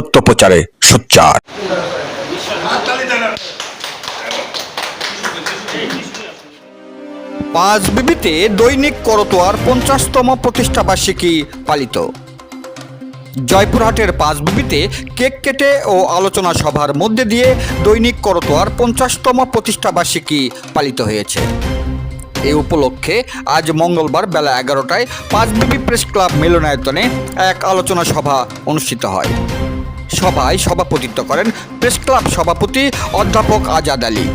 সত্য প্রচারে সোচ্চার। পাঁচ বিবিতে দৈনিক করতোয়ার পঞ্চাশতম প্রতিষ্ঠাবার্ষিকী পালিত। জয়পুরহাটের পাঁচ বিবিতে কেক কেটে ও আলোচনা সভার মধ্যে দিয়ে দৈনিক করতোয়ার পঞ্চাশতম প্রতিষ্ঠাবার্ষিকী পালিত হয়েছে। এই উপলক্ষে আজ মঙ্গলবার বেলা এগারোটায় পাঁচ বিবি প্রেস ক্লাব মিলনায়তনে এক আলোচনা সভা অনুষ্ঠিত হয়। সভায় সভাপতিত্ব করেন প্রেস ক্লাব সভাপতি অধ্যাপক আজাদ আলী।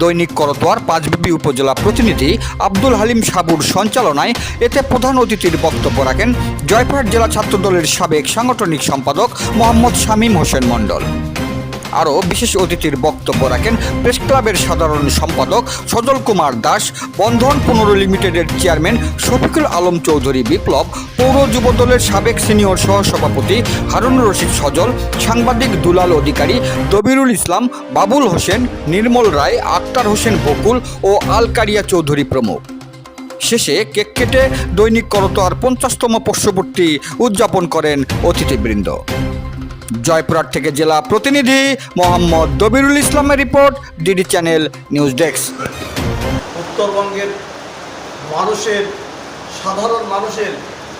দৈনিক করতোয়ার পাঁচবিবি উপজেলা প্রতিনিধি আব্দুল হালিম সাবুর সঞ্চালনায় এতে প্রধান অতিথির বক্তব্য রাখেন জয়পুরহাট জেলা ছাত্রদলের সাবেক সাংগঠনিক সম্পাদক মোহাম্মদ শামীম হোসেন মণ্ডল। আরও বিশেষ অতিথির বক্তব্য রাখেন প্রেস ক্লাবের সাধারণ সম্পাদক সজল কুমার দাস, বন্ধন পুনর লিমিটেডের চেয়ারম্যান শফিকুল আলম চৌধুরী বিপ্লব, পৌর যুবদলের সাবেক সিনিয়র সহসভাপতি হারুন রশিদ সজল, সাংবাদিক দুলাল অধিকারী দবিরুল ইসলাম, বাবুল হোসেন, নির্মল রায়, আক্তার হোসেন বকুল ও আলকারিয়া চৌধুরী প্রমুখ। শেষে কেক কেটে দৈনিক করতোয়ার পঞ্চাশতম বর্ষপূর্তি উদযাপন করেন অতিথিবৃন্দ। জয়পুরহাট থেকে জেলা প্রতিনিধি মোহাম্মদ দবিরুল ইসলামের report DD channel news desk. উত্তরবঙ্গের মানুষের, সাধারণ মানুষের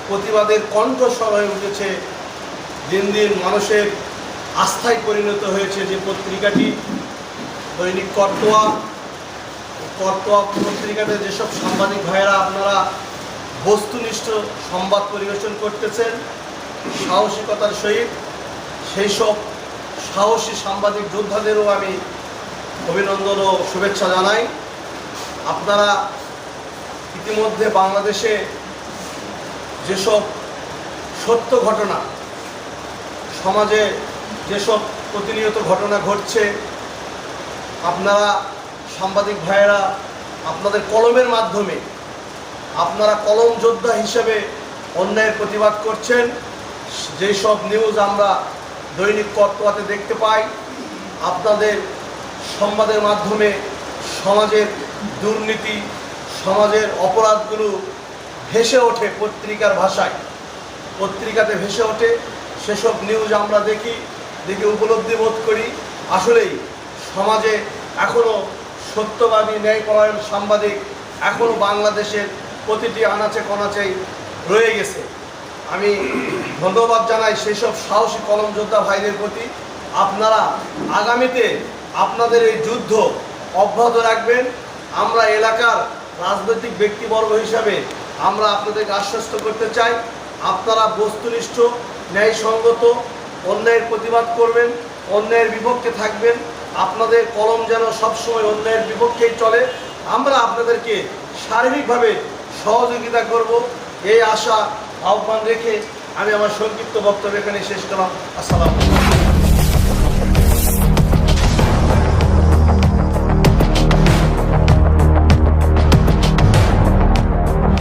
প্রতিবাদের কণ্ঠস্বর হয়ে উঠেছে। দিন দিন মানুষের আস্থায় পরিণত হয়েছে যে পত্রিকাটি। দৈনিক কর্তোয়া কর্তোয়া পত্রিকাতে যেসব সাংবাদিক ভাইয়েরা আপনারা বস্তুনিষ্ঠ সংবাদ পরিবেশন করতেছেন, সাহসিকতার সহিত সেই সব সাহসী সাংবাদিক যোদ্ধাদেরও আমি অভিনন্দন ও শুভেচ্ছা জানাই। আপনারা ইতিমধ্যে বাংলাদেশে যেসব সত্য ঘটনা, সমাজে যেসব প্রতিনিয়ত ঘটনা ঘটছে, আপনারা সাংবাদিক ভাইয়েরা আপনাদের কলমের মাধ্যমে, আপনারা কলম যোদ্ধা হিসেবে অন্যায়ের প্রতিবাদ করছেন। যেই সব নিউজ আমরা দৈনিক কর্তোয়াতে দেখতে পাই? আপনাদের সংবাদের মাধ্যমে সমাজের দুর্নীতি, সমাজের অপরাধগুলো ভেসে ওঠে পত্রিকার ভাষায়। পত্রিকাতে ভেসে ওঠে, সেসব নিউজ আমরা দেখি, দেখে উপলব্ধি বোধ করি। আসলেই সমাজে এখনও সত্যবাদী, ন্যায়পরায়ণ সাংবাদিক এখনও বাংলাদেশের প্রতিটি আনাচে কনাচেই রয়ে গেছে। আমি ধন্যবাদ জানাই সেসব সাহসী কলম যোদ্ধা ভাইদের প্রতি। আপনারা আগামীতে আপনাদের এই যুদ্ধ অব্যাহত রাখবেন। আমরা এলাকার রাজনৈতিক ব্যক্তিবর্গ হিসাবে আমরা আপনাদেরকে আশ্বস্ত করতে চাই। আপনারা বস্তুনিষ্ঠ, ন্যায়সঙ্গত, অন্যায়ের প্রতিবাদ করবেন, অন্যায়ের বিপক্ষে থাকবেন। আপনাদের কলম যেন সবসময় অন্যায়ের বিপক্ষেই চলে। আমরা আপনাদেরকে শারীরিকভাবে সহযোগিতা করব। এই আশা আহ্বান রেখে আমি আমার সংক্ষিপ্ত বক্তব্য এখানে শেষ করলাম। আসসালাম